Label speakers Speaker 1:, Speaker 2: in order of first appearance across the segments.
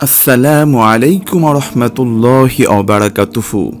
Speaker 1: আসসালামু আলাইকুম রহমতুল্লাহি অবারাকাতুহু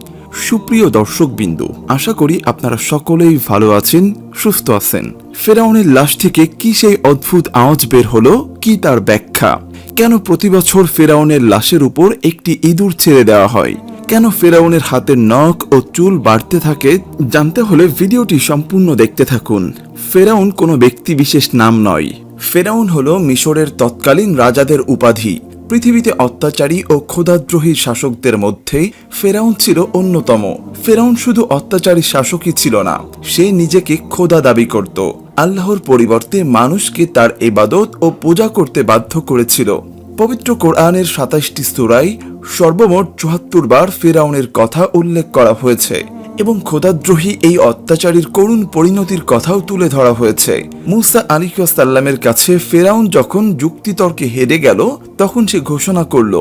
Speaker 1: সুপ্রিয় দর্শকবিন্দু, আশা করি আপনারা সকলেই ভালো আছেন, সুস্থ আছেন। ফেরাউনের লাশ থেকে কি সেই অদ্ভুত আওয়াজ বের হলো, কি তার ব্যাখ্যা? কেন প্রতি বছর ফেরাউনের লাশের উপর একটি ইঁদুর ছেড়ে দেওয়া হয়? কেন ফেরাউনের হাতের নখ ও চুল বাড়তে থাকে? জানতে হলে ভিডিওটি সম্পূর্ণ দেখতে থাকুন। ফেরাউন কোনো ব্যক্তি বিশেষ নাম নয়। ফেরাউন হল মিশরের তৎকালীন রাজাদের উপাধি। পৃথিবীতে অত্যাচারী ও ক্ষুধাদ্রোহী শাসকদের মধ্যে ফেরাউন ছিল অন্যতম। ফেরাউন শুধু অত্যাচারী শাসকই ছিল না, সে নিজেকে খোদা দাবি করত। আল্লাহর পরিবর্তে মানুষকে তার এবাদত ও পূজা করতে বাধ্য করেছিল। পবিত্র কোরআনের সাতাশটি সুরায় সর্বমোট চুয়াত্তর বার ফেরাউনের কথা উল্লেখ করা হয়েছে। এবং খোদাদ্রোহী এই অত্যাচারীর করুণ পরিণতির কথাও তুলে ধরা হয়েছে। মুসা আলিকাল্লামের কাছে ফেরাউন যখন যুক্তিতর্কে হেরে গেল, তখন সে ঘোষণা করল,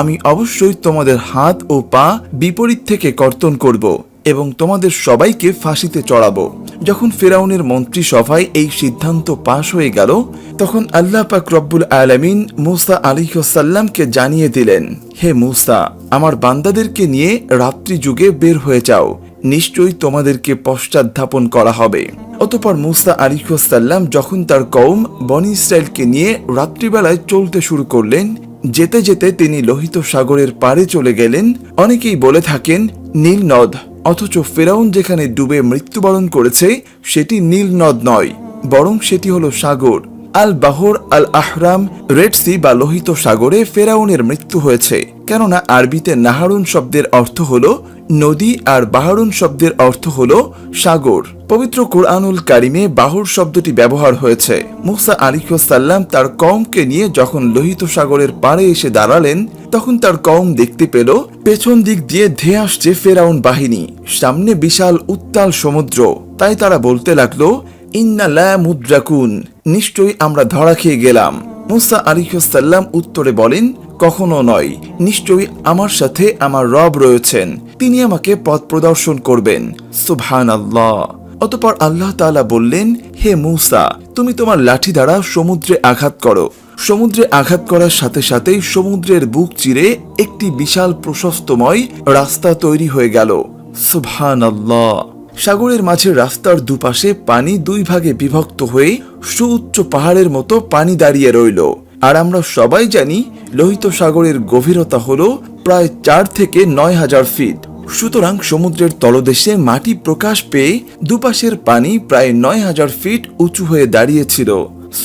Speaker 1: আমি অবশ্যই তোমাদের হাত ও পা বিপরীত থেকে কর্তন করব এবং তোমাদের সবাইকে ফাঁসিতে চড়াবো। যখন ফেরাউনের মন্ত্রিসভায় এই সিদ্ধান্ত পাশ হয়ে গেল, তখন আল্লাহ পাক রব্বুল আলামিন মুসা আলিহাসাল্লামকে জানিয়ে দিলেন, হে মুসা, আমার বান্দাদেরকে নিয়ে রাত্রি যুগে বের হয়ে যাও নিশ্চয়ই তোমাদেরকে পশ্চাৎধাপন করা হবে। অতপর মুসা আলিহাসাল্লাম যখন তার কৌম বনি ইসরায়েলকে নিয়ে রাত্রিবেলায় চলতে শুরু করলেন, যেতে যেতে তিনি লোহিত সাগরের পাড়ে চলে গেলেন। অনেকেই বলে থাকেন, নীল নদ। অথচ ফেরাউন যেখানে ডুবে মৃত্যুবরণ করেছে, সেটি নীল নদ নয়, বরং সেটি হলো সাগর। আল বাহর আল আহরাম রেড সি বা লোহিত সাগরে ফেরাউনের মৃত্যু হয়েছে। কেননা আরবিতে নাহারুন শব্দের অর্থ হলো নদী আর বাহারুন শব্দের অর্থ হল সাগর। পবিত্র কোরআনুল কারিমে বাহুর শব্দটি ব্যবহার হয়েছে। মুসা আলিকাল্লাম তার কওমকে নিয়ে যখন লোহিত সাগরের পাড়ে এসে দাঁড়ালেন, তখন তার কওম দেখতে পেল, পেছন দিক দিয়ে ধেয়ে আসছে ফেরাউন বাহিনী। সামনে বিশাল উত্তাল সমুদ্র। তাই তারা বলতে লাগল, ইন্না লা মুদ্রাকুন। নিশ্চয়ই আমরা ধরা খেয়ে গেলাম। মুসা আলিহাল্লাম উত্তরে বলেন কখনো নয়। নিশ্চয়ই আমার সাথে আমার রব রয়েছেন। তিনি আমাকে পথ প্রদর্শন করবেন। সুবহান আল্লাহ অতপর আল্লাহ তাআলা বললেন, হে মুসা, তুমি তোমার লাঠি দ্বারা সমুদ্রে আঘাত করো। সমুদ্রে আঘাত করার সাথে সাথেই সমুদ্রের বুক চিরে একটি বিশাল প্রশস্তময় রাস্তা তৈরি হয়ে গেল। সুবহান আল্লাহ সাগরের মাঝে রাস্তার দুপাশে পানি দুই ভাগে বিভক্ত হয়ে সুউচ্চ পাহাড়ের মতো পানি দাঁড়িয়ে রইল। আর আমরা সবাই জানি লোহিত সাগরের গভীরতা হল প্রায় চার থেকে নয় হাজার ফিট। সুতরাং সমুদ্রের তলদেশে মাটি প্রকাশ পেয়ে দুপাশের পানি প্রায় নয় হাজার ফিট উঁচু হয়ে দাঁড়িয়েছিল।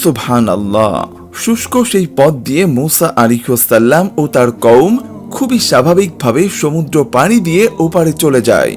Speaker 1: সুবহান আল্লাহ শুষ্ক সেই পথ দিয়ে মুসা আলিহাল্লাম ও তার কৌম খুবই স্বাভাবিকভাবে সমুদ্র পানি দিয়ে ওপারে চলে যায়।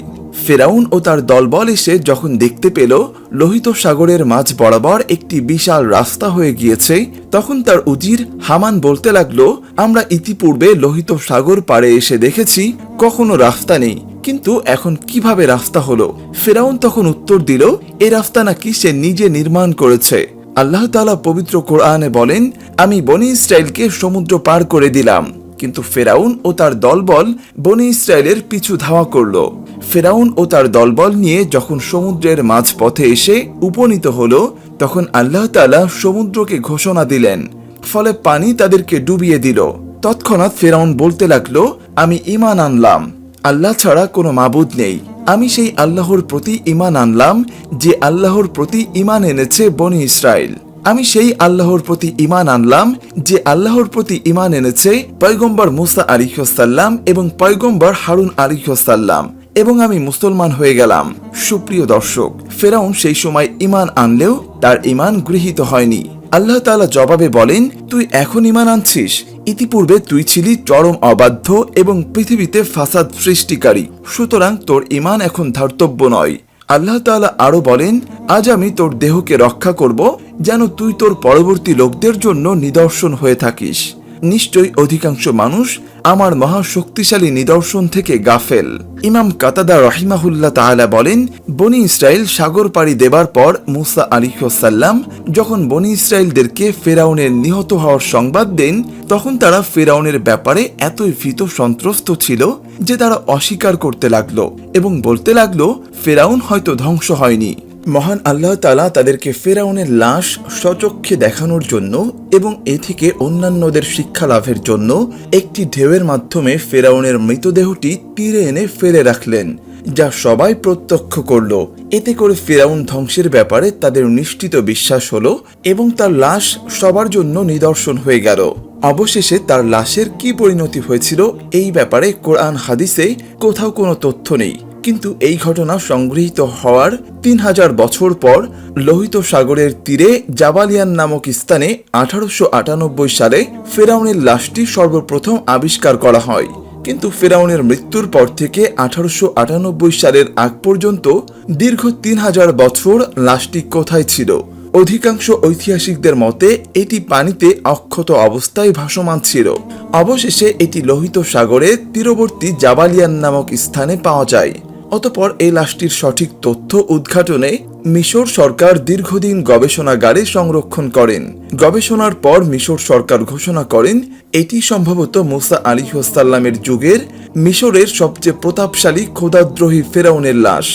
Speaker 1: ফেরাউন ও তার দলবল এসে যখন দেখতে পেল, লোহিত সাগরের মাঝ বরাবর একটি বিশাল রাস্তা হয়ে গিয়েছে, তখন তার উজির হামান বলতে লাগল, আমরা ইতিপূর্বে লোহিত সাগর পাড়ে এসে দেখেছি, কখনো রাস্তা নেই, কিন্তু এখন কীভাবে রাস্তা হলো? ফেরাউন তখন উত্তর দিল, এ রাস্তা নাকি সে নিজে নির্মাণ করেছে। আল্লাহ তাআলা পবিত্র কোরআনে বলেন, আমি বনি ইসরায়েলকে সমুদ্র পার করে দিলাম। কিন্তু ফেরাউন ও তার দলবল বনি ইসরায়েলের পিছু ধাওয়া করল। ফেরাউন ও তার দলবল নিয়ে যখন সমুদ্রের মাঝ পথে এসে উপনীত হল, তখন আল্লাহ তাআলা সমুদ্রকে ঘোষণা দিলেন। ফলে পানি তাদেরকে ডুবিয়ে দিল। তৎক্ষণাৎ ফেরাউন বলতে লাগল, আমি ইমান আনলাম। আল্লাহ ছাড়া কোনো মাবুদ নেই। আমি সেই আল্লাহর প্রতি ইমান আনলাম, যে আল্লাহর প্রতি ইমান এনেছে বনি ইসরায়েল আমি সেই আল্লাহর প্রতি ইমান আনলাম, যে আল্লাহর প্রতি ইমান এনেছে পয়গম্বর মুসা আলিহাল্লাম এবং পয়গম্বর হারুন আলিহাল্লাম এবং আমি মুসলমান হয়ে গেলাম। সুপ্রিয় দর্শক, ফেরাউন সেই সময় ইমান আনলেও তার ইমান গৃহীত হয়নি। আল্লাহ তাআলা জবাবে বলেন, তুই এখন ইমান আনছিস। ইতিপূর্বে তুই ছিলি চরম অবাধ্য এবং পৃথিবীতে ফাসাদ সৃষ্টিকারী। সুতরাং তোর ইমান এখন ধর্তব্য নয়। আল্লাহ তাআলা আরও বলেন, আজ আমি তোর দেহকে রক্ষা করব, যেন তুই তোর পরবর্তী লোকদের জন্য নিদর্শন হয়ে থাকিস। নিশ্চয়ই অধিকাংশ মানুষ আমার মহাশক্তিশালী নিদর্শন থেকে গাফেল। ইমাম কাতাদা রহিমাহুল্লাহ তাআলা বলেন, বনি ইসরায়েল সাগর পাড়ি দেবার পর মুসা আলিহাল্লাম যখন বনি ইসরায়েলদেরকে ফেরাউনের নিহত হওয়ার সংবাদ দেন, তখন তারা ফেরাউনের ব্যাপারে এতই ভীত সন্ত্রস্ত ছিল যে তারা অস্বীকার করতে লাগল এবং বলতে লাগল, ফেরাউন হয়তো ধ্বংস হয়নি। মহান আল্লাহ তালা তাদেরকে ফেরাউনের লাশ সচক্ষে দেখানোর জন্য এবং এ থেকে অন্যান্যদের শিক্ষা লাভের জন্য একটি ঢেউয়ের মাধ্যমে ফেরাউনের মৃতদেহটি তীরে এনে ফেলে রাখলেন, যা সবাই প্রত্যক্ষ করল। এতে করে ফেরাউন ধ্বংসের ব্যাপারে তাদের নিশ্চিত বিশ্বাস হলো এবং তার লাশ সবার জন্য নিদর্শন হয়ে গেল। অবশেষে তার লাশের কি পরিণতি হয়েছিল এই ব্যাপারে কোরআন হাদিসে কোথাও কোনো তথ্য নেই। কিন্তু এই ঘটনা সংগৃহীত হওয়ার তিন হাজার বছর পর লোহিত সাগরের তীরে জাবালিয়ান নামক স্থানে আঠারোশো আটানব্বই সালে ফেরাউনের লাশটি সর্বপ্রথম আবিষ্কার করা হয়। কিন্তু ফেরাউনের মৃত্যুর পর থেকে আঠারোশো আটানব্বই সালের আগ পর্যন্ত দীর্ঘ তিন হাজার বছর লাশটি কোথায় ছিল? অধিকাংশ ঐতিহাসিকদের মতে, এটি পানিতে অক্ষত অবস্থায় ভাসমান ছিল। অবশেষে এটি লোহিত সাগরে তীরবর্তী জাবালিয়ান নামক স্থানে পাওয়া যায়। অতপর এই লাশটির সঠিক তথ্য উদ্ঘাটনে মিশর সরকার দীর্ঘদিন গবেষণাগারে সংরক্ষণ করেন। গবেষণার পর মিশর সরকার ঘোষণা করেন, এটি সম্ভবত মুসা আলী হোসাল্লামের যুগের মিশরের সবচেয়ে প্রতাপশালী খোদাদ্রোহী ফেরাউনের লাশ।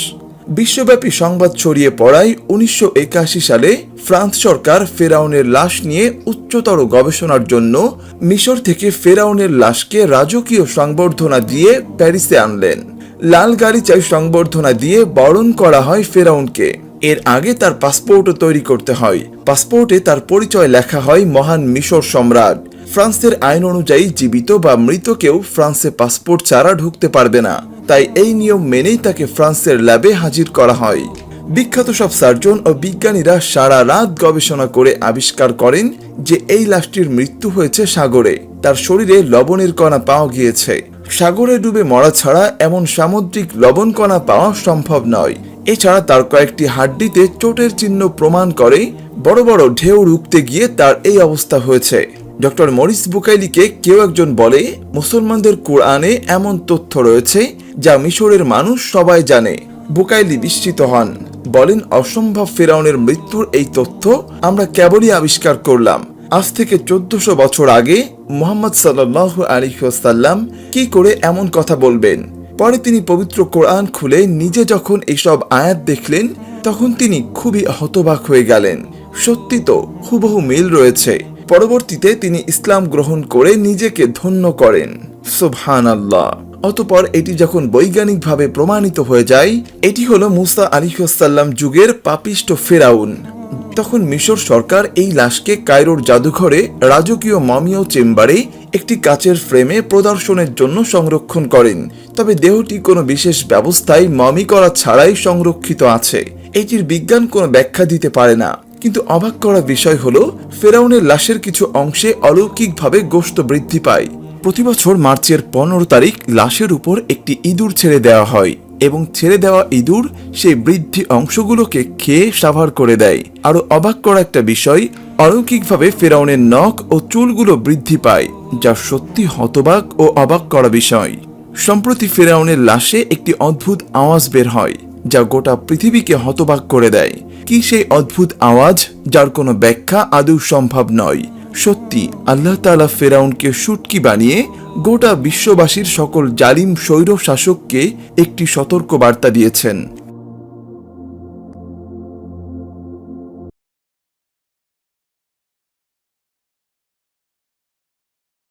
Speaker 1: বিশ্বব্যাপী সংবাদ ছড়িয়ে পড়ায় উনিশশো একাশি সালে ফ্রান্স সরকার ফেরাউনের লাশ নিয়ে উচ্চতর গবেষণার জন্য মিশর থেকে ফেরাউনের লাশকে রাজকীয় সংবর্ধনা দিয়ে প্যারিসে আনলেন। লাল গালিচায় সংবর্ধনা দিয়ে বরণ করা হয় ফেরাউনকে। এর আগে তার পাসপোর্টও তৈরি করতে হয়। পাসপোর্টে তার পরিচয় লেখা হয় মহান মিশর সম্রাট। ফ্রান্সের আইন অনুযায়ী জীবিত বা মৃত কেউ ফ্রান্সে পাসপোর্ট ছাড়া ঢুকতে পারবে না। তাই এই নিয়ম মেনেই তাকে ফ্রান্সের ল্যাবে হাজির করা হয়। বিখ্যাত সব সার্জন ও বিজ্ঞানীরা সারা রাত গবেষণা করে আবিষ্কার করেন যে এই লাশটির মৃত্যু হয়েছে সাগরে। তার শরীরে লবণের কণা পাওয়া গিয়েছে। সাগরে ডুবে মরা ছাড়া এমন সামুদ্রিক লবণ কণা পাওয়া সম্ভব নয়। এছাড়া তার কয়েকটি হাড্ডিতে চোটের চিহ্ন প্রমাণ করে বড় বড় ঢেউ রুখতে গিয়ে তার এই অবস্থা হয়েছে। ডক্টর মরিস বুকাইলিকে কেউ একজন বলে, মুসলমানদের কোরআনে এমন তথ্য রয়েছে যা মিশরের মানুষ সবাই জানে। বুকাইলি বিস্মিত হন, বলেন, অসম্ভব ফেরাউনের মৃত্যুর এই তথ্য আমরা কেবলই আবিষ্কার করলাম। আজ থেকে চোদ্দশো বছর আগে মোহাম্মদ সাল্লাহ আলিহাসাল্লাম কি করে এমন কথা বলবেন? পরে তিনি পবিত্র কোরআন খুলে নিজে যখন এসব আয়াত দেখলেন, তখন তিনি খুবই হতবাক হয়ে গেলেন। সত্যি তো, হুবহু মিল রয়েছে। পরবর্তীতে তিনি ইসলাম গ্রহণ করে নিজেকে ধন্য করেন। সুবহান আল্লাহ অতপর এটি যখন বৈজ্ঞানিকভাবে প্রমাণিত হয়ে যায়, এটি হলো মুসা আলিহাসাল্লাম যুগের পাপিষ্ট ফেরাউন। তখন মিশর সরকার এই লাশকে কায়রোর জাদুঘরে রাজকীয় মমিও চেম্বারে একটি কাচের ফ্রেমে প্রদর্শনের জন্য সংরক্ষণ করেন। তবে দেহটি কোনো বিশেষ ব্যবস্থায় মমি করা ছাড়াই সংরক্ষিত আছে। এটির বিজ্ঞান কোনো ব্যাখ্যা দিতে পারে না। কিন্তু অবাক করা বিষয় হলো, ফেরাউনের লাশের কিছু অংশে অলৌকিকভাবে গোস্ত বৃদ্ধি পায়। প্রতি বছর মার্চের পনেরো তারিখ লাশের উপর একটি ইঁদুর ছেড়ে দেওয়া হয়। এবং ছেড়ে দেওয়া ইঁদুর সেই বৃদ্ধি অংশগুলোকে খেয়ে সাভার করে দেয়। আরও অবাক করা একটা বিষয়, অলৌকিকভাবে ফেরাউনের নখ ও চুলগুলো বৃদ্ধি পায়, যা সত্যি হতবাক ও অবাক করা বিষয়। সম্প্রতি ফেরাউনের লাশে একটি অদ্ভুত আওয়াজ বের হয়, যা গোটা পৃথিবীকে হতবাক করে দেয়। কি সেই অদ্ভুত আওয়াজ, যার কোনো ব্যাখ্যা আদৌ সম্ভব নয়। সত্যি, আল্লাহ তাআলা ফেরাউনকে সুটকি বানিয়ে গোটা বিশ্ববাসীর সকল জালিম স্বৈর শাসককে একটি সতর্ক বার্তা দিয়েছেন।